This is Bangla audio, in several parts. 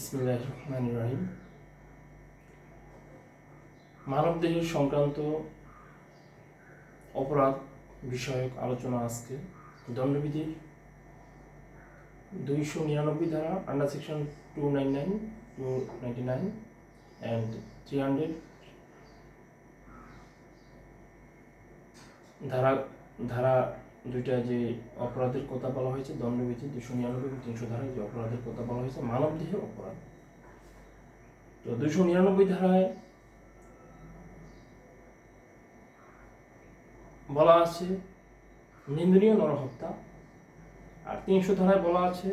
বিসমিল্লাহ রহমান সংক্রান্ত অপরাধ বিষয়ক আলোচনা আজকে। দণ্ডবিধির দুইশো নিরানব্বই ধারা under section two nine nine two ninety nine and three hundred ধারা ধারা দুইটা যে অপরাধের কথা বলা হয়েছে দণ্ডবিধি দুশো নিরানব্বই এবং তিনশো ধারায় যে অপরাধের কথা বলা হয়েছে মানব দেহের অপরাধ। তো দুশো নিরানব্বই ধারায় বলা আছে, নিন্দনীয় নরহত্যা। আর তিনশো ধারায় বলা আছে,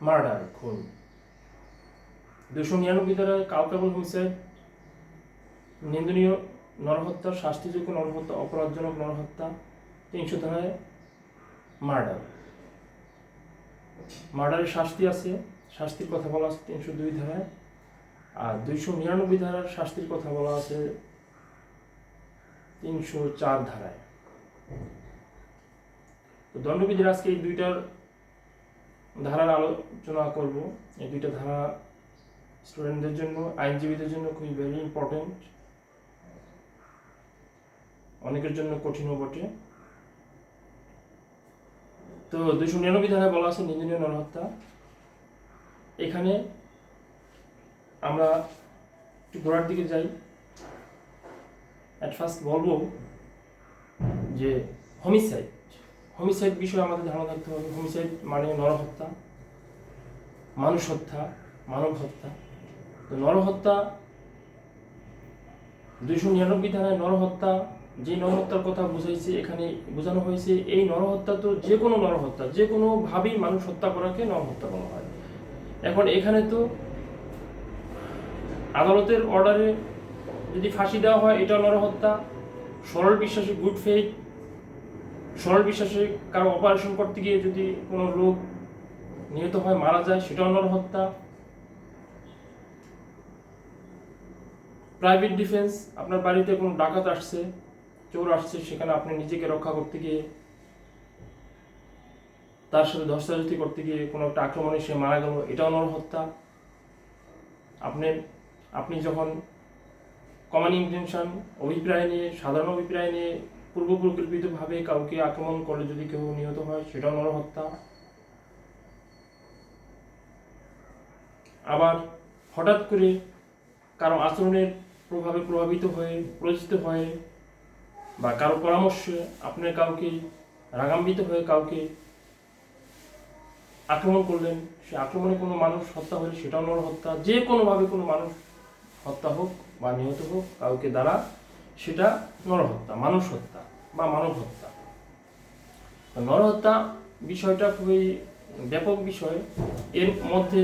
মার্ডার, খুন। দুশো নিরানব্বই ধারায় কালকাবল হোমিসাইড নিন্দনীয় নরহত্যা শাস্তিযোগ্য নরহত্যা, অপরাধজনক নরহত্যা তিনশো ধারায় মার্ডার। মার্ডারের শাস্তি আছে, শাস্তির কথা বলা আছে তিনশো দুই ধারায় আর দুইশো নিরানব্বই ধারার শাস্তির কথা বলা আছে তিনশো চার ধারায়। তো দণ্ডবিধির আজকে এই দুইটার ধারার আলোচনা করব। এই দুইটা ধারা স্টুডেন্টদের জন্য, আইনজীবীদের জন্য খুবই ভেরি ইম্পর্টেন্ট অনেকের জন্য কঠিনও বটে। তো দুইশো নিরানব্বই ধারায় বলা আছে নিন্দনীয় নরহত্যা। এখানে আমরা একটু গোড়ার দিকে যাই। অ্যাট ফার্স্ট বলব যে হোমিসাইড হোমিসাইড বিষয়ে আমাদের ধারণা থাকতে হবে। হোমিসাইড মানে নরহত্যা, মানুষ হত্যা, মানব হত্যা। তো নরহত্যা, দুইশো নিরানব্বই ধারায় নরহত্যা যে নরহত্যার কথা বুঝাইছে, এখানে বোঝানো হয়েছে, এই নরহত্যা তো যে কোনো নরহত্যা, যে কোনোভাবেই মানুষ হত্যা করাকে নরহত্যা বলা হয়। এখন এখানে তো আদালতের অর্ডারে যদি ফাঁসি দেওয়া হয় এটা নরহত্যা। সরল বিশ্বাসে গুড ফেইথ সরল বিশ্বাসে কারও অপারেশন করতে গিয়ে যদি কোনো লোক নিহত হয়, মারা যায়, সেটাও নরহত্যা। প্রাইভেট ডিফেন্স আপনার বাড়িতে কোনো ডাকাত আসছে চোর আসছে, সেখানে আপনি নিজেকে রক্ষা করতে গিয়ে, তার সাথে ধস্তাধস্তি করতে গিয়ে কোনো একটা আক্রমণে সে মারা গেল, এটাও নরহত্যা আপনি আপনি যখন কমন ইন্টেনশন অভিপ্রায় নিয়ে, সাধারণ অভিপ্রায় নিয়ে, পূর্ব পরিকল্পিতভাবে কাউকে আক্রমণ করলে যদি কেউ নিহত হয়, সেটাও নরহত্যা আবার হঠাৎ করে কারও আচরণের প্রভাবে প্রভাবিত হয়ে প্ররোচিত হয়ে বা কারও পরামর্শে আপনার কাউকে রাগান্বিত হয়ে কাউকে আক্রমণ করলেন, সে আক্রমণে কোনো মানুষ হত্যা হলে সেটাও নরহত্যা যে কোনোভাবে কোনো মানুষ হত্যা হোক বা নিহত হোক, কাউকে দ্বারা সেটা নরহত্যা মানুষ হত্যা বা মানব হত্যা। নরহত্যা বিষয়টা খুবই ব্যাপক বিষয়। এর মধ্যে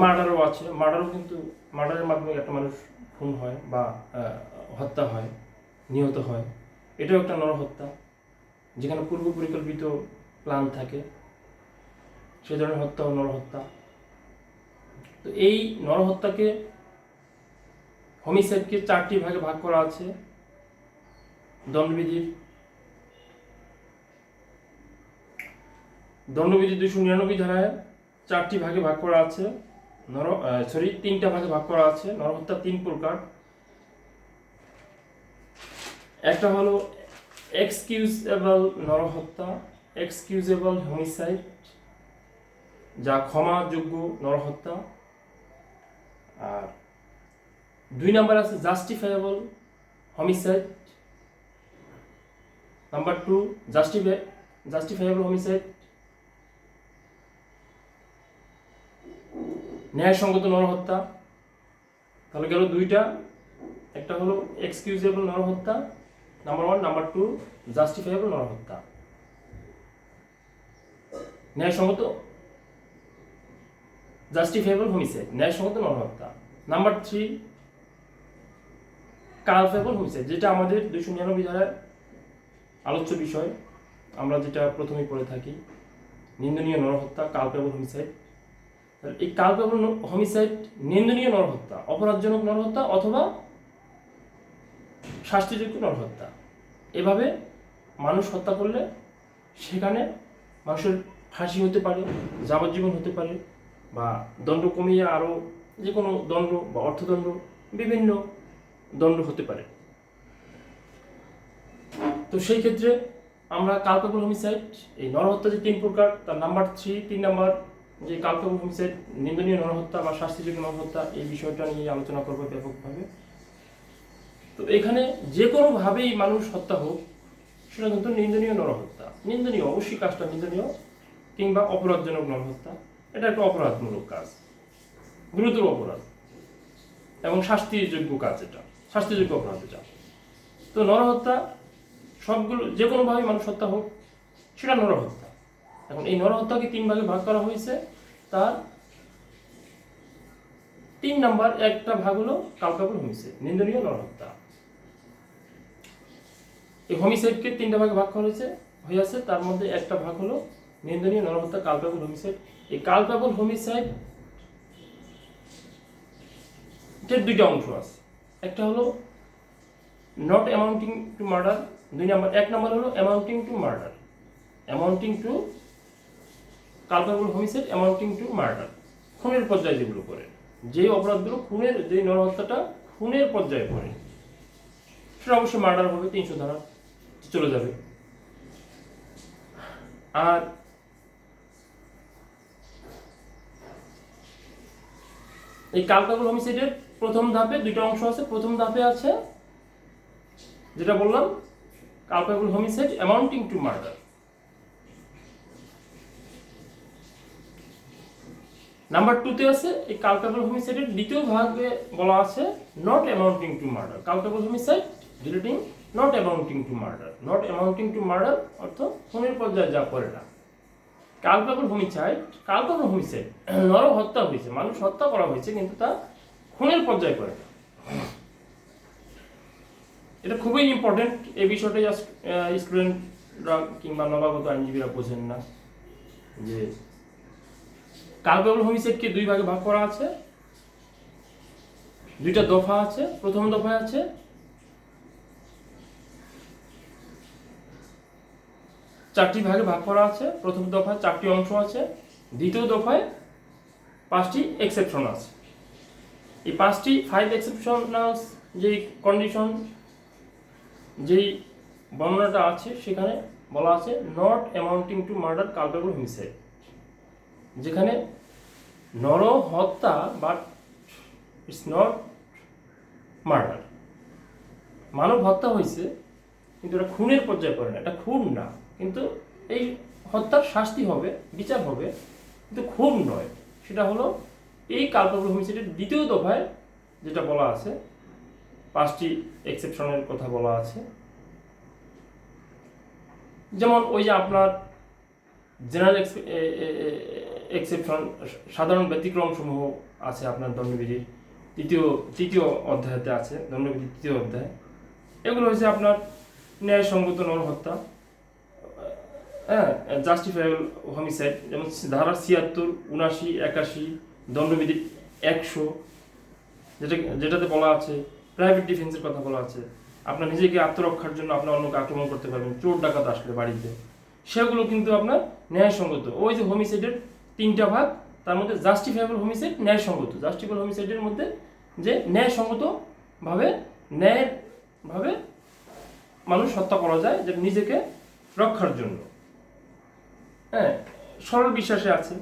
মার্ডারও আছে, মার্ডারও কিন্তু, মার্ডারের মাধ্যমে একটা মানুষ খুন হয় বা হত্যা হয়। নিহত হয়। এটাও একটা নরহত্যা, যেখানে পূর্ব পরিকল্পিত প্ল্যান থাকে। সে ধরনের হত্যা ও নরহত্যা। তো এই নরহত্যাকে হোমিসাইডকে চারটি ভাগে ভাগ করা আছে। দণ্ডবিধির দণ্ডবিধি দুশো নিরানব্বই ধারায় চারটি ভাগে ভাগ করা আছে। নর সরি তিনটা ভাগে ভাগ করা আছে। নরহত্যা তিন প্রকার। একটা হলো এক্সকিউজেবল নরহত্যা এক্সকিউজেবল হোমিসাইড যা ক্ষমাযোগ্য নরহত্যা। আর দুই নাম্বার আছে justifiable homicide number two justify justifiable homicide ন্যায়সঙ্গত নরহত্যা। তাহলে গেল দুইটা, একটা হলো excusable নরহত্যা number one number two justifiable নরহত্যা। ন্যায়সঙ্গত জাস্টিফাইবল হোমিসাইড ন্যায়সঙ্গত নরহত্যা। নাম্বার থ্রি কালফেবল হোমিসাইড যেটা আমাদের দুইশো নিরানব্বই ধারায় আলোচ্য বিষয়। আমরা যেটা প্রথমেই পড়ে থাকি, নিন্দনীয় নরহত্যা কালপেবল হোমিসাইড এই কালপেবল হোমিসাইড নিন্দনীয় নরহত্যা, অপরাধজনক নরহত্যা অথবা শাস্তিযোগ্য নরহত্যা। এভাবে মানুষ হত্যা করলে সেখানে মানুষের ফাঁসি হতে পারে, যাবজ্জীবন হতে পারে বা দণ্ড কমিয়ে আরও যে কোনো দণ্ড বা অর্থদণ্ড, বিভিন্ন দণ্ড হতে পারে। তো সেই ক্ষেত্রে আমরা কালকাপুর হোমিসাইড এই নরহত্যা যে তিন প্রকার, তার নাম্বার থ্রি, তিন নাম্বার যে কালকাপুর হোমিসাইড নিন্দনীয় নরহত্যা বা শাস্তিযোগ্য নরহত্যা, এই বিষয়টা নিয়ে আলোচনা করব ব্যাপকভাবে। তো এখানে যে কোনোভাবেই মানুষ হত্যা হোক, সেটা কিন্তু নিন্দনীয় নরহত্যা। নিন্দনীয়, অবশ্যই কাজটা নিন্দনীয়, কিংবা অপরাধজনক নরহত্যা। এটা একটা অপরাধমূলক কাজ। গুরুতর অপরাধ। এবং শাস্তিযোগ্য কাজ এটা। শাস্তিযোগ্য অপরাধ এটা। তো নরহত্যা সবগুলো, যে কোনোভাবে মানুষ হত্যা হোক, সেটা নরহত্যা। এখন এই নরহত্যাকে তিন ভাগে ভাগ করা হয়েছে। তার তিন নাম্বার, একটা ভাগ হলো কালকাপুর হয়েছে। নিন্দনীয় নরহত্যা। এই হোমিসাইডকে তিনটা ভাগে ভাগ করা হয়েছে, হয়ে আছে, তার মধ্যে একটা ভাগ হলো নিন্দনীয় নরহত্যা কালকাপুর হোমিসাইড এই কালকাপুর হোমিসাইড এর দুইটা অংশ আছে। একটা হলো নট অ্যামাউন্টিং টু মার্ডার দুই নাম্বার, এক নাম্বার হলো amounting to murder amounting to culpable homicide amounting to murder খুনের পর্যায়ে যেগুলো করে যে অপরাধগুলো খুনের যে নরহত্যাটা খুনের পর্যায়ে পড়ে, সেটা অবশ্যই মার্ডার হবে তিনশো ধারা। চলে যাবে। আর এই কালকাবুল হোমিসাইডের প্রথম ধাপে, দুইটা অংশ আছে, প্রথম ধাপে আছে যেটা বললাম culpable homicide amounting to murder number টুতে আছে, এই কালপেবল হোমিসাইডের দ্বিতীয় ভাগে বলা আছে not amounting to murder culpable homicide deleting not amounting to murder not amounting to murder অর্থ খুনের পর্যায়ে যা করে না। কালপেবল হোমিসাইড কালপেবল হোমিসাইড নর হত্যা হয়েছে, মানুষ হত্যা করা হয়েছে, কিন্তু তা খুনের পর্যায়ে করে না। এটা খুবই ইম্পর্টেন্ট এই বিষয়টা জাস্ট স্টুডেন্টরা কিংবা নবাগত আইনজীবীরা বোঝেন না। যে কালপেবল হোমিসাইডকে দুই ভাগে ভাগ করা আছে। দুইটা দফা আছে, প্রথম দফায় আছে চারটি ভাগে ভাগ করা আছে। প্রথম দফায় চারটি অংশ আছে, দ্বিতীয় দফায় পাঁচটি এক্সেপশন আছে। এই পাঁচটি ফাইভ এক্সেপশনালস যে কন্ডিশন যেই বর্ণনাটা আছে, সেখানে বলা আছে not amounting to murder culpable homicide যেখানে নর হত্যা বাট ইটস নট মার্ডার মানব হত্যা হয়েছে, কিন্তু এটা খুনের পর্যায়ে পড়ে না, এটা খুন না। কিন্তু এই হত্যার শাস্তি হবে, বিচার হবে, কিন্তু খুন নয়। সেটা হলো এই কালপেবল হোমিসাইডের দ্বিতীয় দফায় যেটা বলা আছে, পাঁচটি এক্সেপশনের কথা বলা আছে। যেমন ওই যে আপনার জেনারেল এক্সেপশন সাধারণ ব্যতিক্রম সমূহ আছে আপনার দণ্ডবিধির তৃতীয় তৃতীয় অধ্যায়তে আছে, দণ্ডবিধির তৃতীয় অধ্যায়। এগুলো হচ্ছে আপনার ন্যায়সঙ্গত নরহত্যা। হ্যাঁ জাস্টিফাইবল হোমিসাইড যেমন ধারা ছিয়াত্তর উনাশি একাশি, দণ্ডবিধি একশো, যেটা যেটাতে বলা আছে প্রাইভেট ডিফেন্সের কথা বলা আছে। আপনার নিজেকে আত্মরক্ষার জন্য আপনার অন্যকে আক্রমণ করতে পারবেন, চোর ডাকাত আসলে বাড়িতে। সেগুলো কিন্তু আপনার ন্যায়সঙ্গত। ওই যে হোমিসাইডের তিনটা ভাগ, তার মধ্যে জাস্টিফাইবল হোমিসাইড ন্যায়সঙ্গত। জাস্টিফাইবল হোমিসাইডের মধ্যে যে ন্যায়সঙ্গত ভাবে ন্যায়ের ভাবে মানুষ হত্যা করা যায় যে নিজেকে রক্ষার জন্য। হ্যাঁ সরল বিশ্বাসে আছে।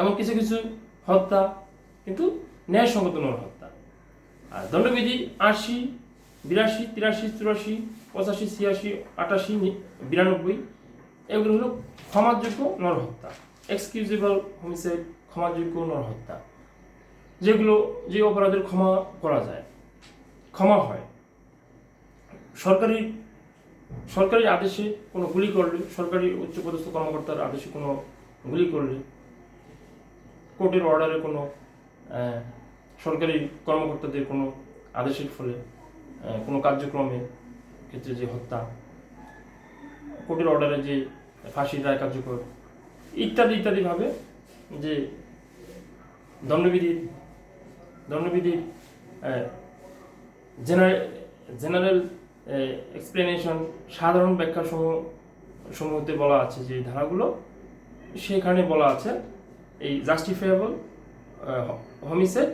এমন কিছু কিছু হত্যা, কিন্তু ন্যায়সঙ্গত নয় হত্যা। আর দণ্ডবিধি আশি, বিরাশি, তিরাশি, চুরাশি, পঁচাশি, ছিয়াশি, আটাশি বিরানব্বই, এগুলো হলো ক্ষমাযোগ্য নরহত্যা এক্সকিউজেবল হোমিসাইড ক্ষমাযোগ্য নরহত্যা যেগুলো, যে অপরাধের ক্ষমা করা যায়। ক্ষমা হয়। সরকারি সরকারি আদেশে কোনো গুলি করলে, সরকারি উচ্চপদস্থ কর্মকর্তার আদেশে কোনো গুলি করলে, কোর্টের অর্ডারে কোনো সরকারি কর্মকর্তাদের কোনো আদেশের ফলে কোনো কার্যক্রমে ক্ষেত্রে যে হত্যা, কোর্টের অর্ডারে যে ফাঁসির রায় কার্যকর, ইত্যাদি ইত্যাদিভাবে যে দণ্ডবিধির দণ্ডবিধির জেনারেল জেনারেল এক্সপ্লেনেশন সাধারণ ব্যাখ্যা সমূহ সমূহতে বলা আছে যে ধারাগুলো। সেখানে বলা আছে এই justifiable homicide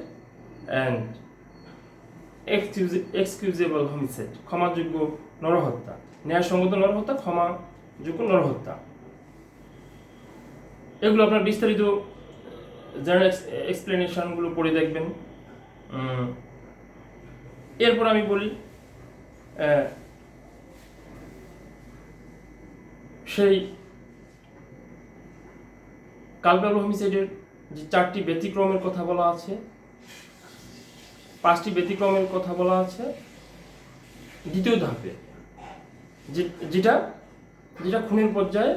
and excusable homicide ক্ষমাযোগ্য নরহত্যা, ন্যায়সঙ্গত নরহত্যা, ক্ষমাযোগ্য নরহত্যা। এগুলো আপনার বিস্তারিত জেনারেল এক্সপ্লেনেশনগুলো পড়ে দেখবেন। এরপর আমি বলি সেই কালপেবল হোমিসাইডের যে চারটি ব্যতিক্রমের কথা বলা আছে, পাঁচটি ব্যতিক্রমের কথা বলা আছে, দ্বিতীয় ধাপে যেটা যেটা খুনের পর্যায়ে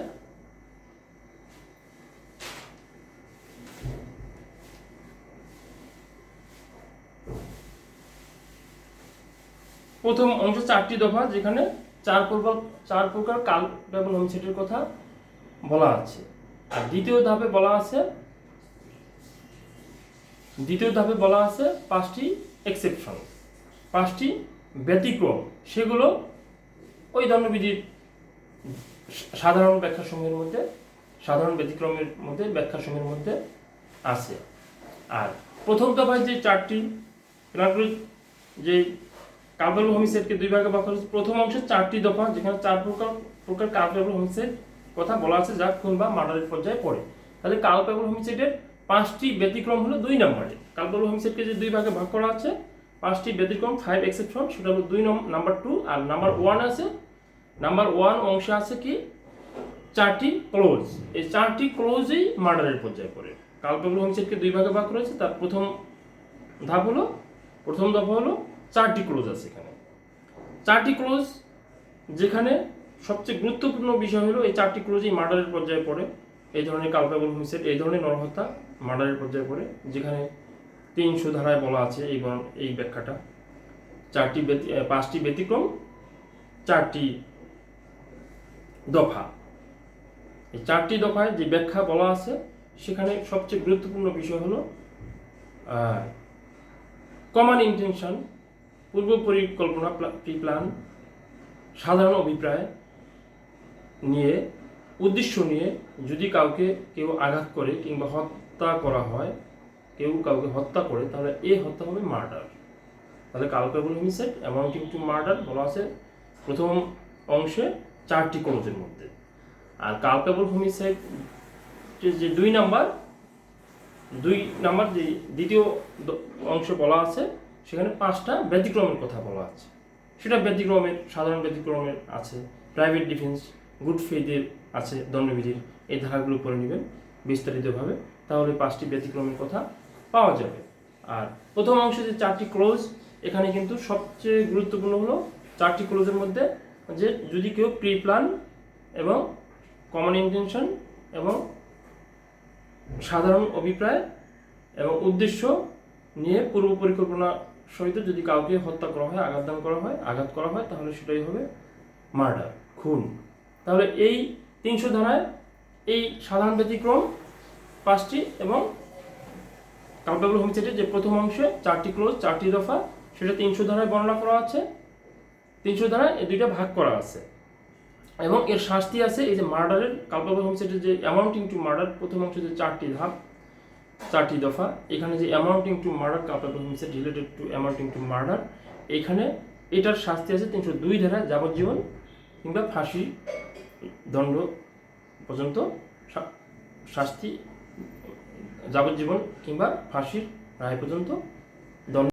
প্রথম অংশ চারটি দফা, যেখানে চার প্রকার চার প্রকার কাল ব্যবহার হোমসেটের কথা বলা আছে। আর দ্বিতীয় ধাপে বলা আছে, দ্বিতীয় ধাপে বলা আছে পাঁচটি এক্সেপশন পাঁচটি ব্যতিক্রম। সেগুলো ওই দণ্ডবিধির সাধারণ ব্যাখ্যা ব্যাখ্যাসমূহের মধ্যে, সাধারণ ব্যতিক্রমের মধ্যে ব্যাখ্যা ব্যাখ্যাসমূহের মধ্যে আছে। আর প্রথম দফায় যে চারটি যে কার্বল হোমিসাইডকে দুই ভাগে ভাগ করা হয়েছে। প্রথম অংশে চারটি দফা, যেখানে চার প্রকার প্রকার কার্বল হোমিসাইড কথা বলা আছে, যা খুন বা মার্ডারের পর্যায়ে পড়ে। তাহলে কার্বল হোমিসাইডের পাঁচটি ব্যতিক্রম হলো দুই নম্বরে। কার্বল হোমিসাইডকে যে দুই ভাগে ভাগ করা আছে, পাঁচটি ব্যতিক্রম ফাইভ এক্সেপশন সেটা হলো দুই নাম্বার টু আর নাম্বার ওয়ান আছে। নাম্বার ওয়ান অংশে আছে কি? চারটি ক্লোজ এই চারটি ক্লোজই মার্ডারের পর্যায়ে পড়ে। কালপেবল হোমসেটকে দুই ভাগে ভাগ করেছে তার প্রথম ধাপ হলো, প্রথম দফা হলো চারটি ক্লোজ আছে এখানে। চারটি ক্লোজ যেখানে সবচেয়ে গুরুত্বপূর্ণ বিষয় হলো এই চারটি ক্লোজই মার্ডারের পর্যায়ে পড়ে, এই ধরনের কালপেবল হোমসেট এই ধরনের নরহত্যা মার্ডারের পর্যায়ে পড়ে, যেখানে তিনশো ধারায় বলা আছে এই এই ব্যাখ্যাটা। চারটি পাঁচটি ব্যতিক্রম, চারটি দফা। এই চারটি দফায় যে ব্যাখ্যা বলা আছে, সেখানে সবচেয়ে গুরুত্বপূর্ণ বিষয় হলো কমন ইন্টেনশন পূর্ব পরিকল্পনা প্রি প্ল্যান সাধারণ অভিপ্রায় নিয়ে, উদ্দেশ্য নিয়ে যদি কাউকে কেউ আঘাত করে কিংবা হত্যা করা হয়, কেউ কাউকে হত্যা করে, তাহলে এই হত্যা হবে মার্ডার তাহলে culpable homicide amounting to murder বলা আছে প্রথম অংশে চারটি ক্লোজের মধ্যে। আর কালকেবল হোমিসাইড যে দুই নাম্বার দুই নাম্বার যে দ্বিতীয় অংশ বলা আছে সেখানে পাঁচটা ব্যতিক্রমের কথা বলা আছে। সেটা ব্যতিক্রমের, সাধারণ ব্যতিক্রমের আছে। প্রাইভেট ডিফেন্স গুড ফেদের আছে দণ্ডবিধির। এই ধারাগুলো পড়ে নেবেন বিস্তারিতভাবে। তাহলে পাঁচটি ব্যতিক্রমের কথা পাওয়া যাবে। আর প্রথম অংশে যে চারটি ক্লোজ এখানে কিন্তু সবচেয়ে গুরুত্বপূর্ণ হলো চারটি ক্লোজের মধ্যে যে যদি কেউ প্রি প্ল্যান এবং কমন ইন্টেনশন এবং সাধারণ অভিপ্রায় এবং উদ্দেশ্য নিয়ে পূর্ব পরিকল্পনা সহিত যদি কাউকে হত্যা করা হয়, আঘাত দান করা হয়, আঘাত করা হয়, তাহলে সেটাই হবে মার্ডার, খুন। তাহলে এই তিনশো ধারায় এই সাধারণ ব্যতিক্রম পাঁচটি এবং কালপেবল হোমসেটের যে প্রথম অংশে চারটি ক্লোজ চারটি দফা, সেটা তিনশো ধারায় বর্ণনা করা আছে। তিনশো ধারায় এই দুইটা ভাগ করা আছে। এবং এর শাস্তি আছে এই যে মার্ডারের কালপেবল হোমসেটের যে অ্যামাউন্টিং টু মার্ডার প্রথম অংশে যে চারটি ধাপ চারটি দফা। এখানে যে amounting to murder culpable homicide related to amounting to murder এখানে এটার শাস্তি আছে তিনশো দুই ধারা যাবজ্জীবন কিংবা ফাঁসি দণ্ড পর্যন্ত শাস্তি যাবজ্জীবন কিংবা ফাঁসির রায় পর্যন্ত দণ্ড